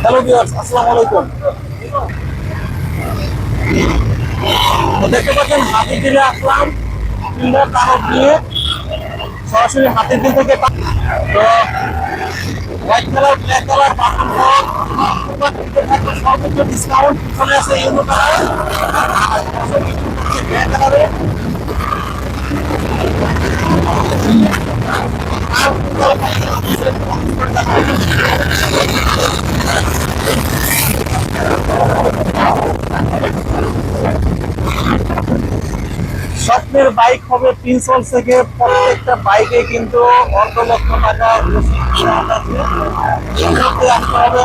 Hello viewers আসসালামু আলাইকুম দেখতে পাচ্ছেন হাতি দিলে আসলাম। কিংবা কাগজ নিয়ে সরাসরি হাতির দিন থেকে তো white colour black colour button সর্বোচ্চ ডিসকাউন্ট পিছনে আছে ইউনো কালার স্বপ্নের বাইক হবে প্রিন্সল থেকে প্রত্যেকটা বাইকে কিন্তু অর্ধ লক্ষ টাকা আছে। এর মধ্যে হবে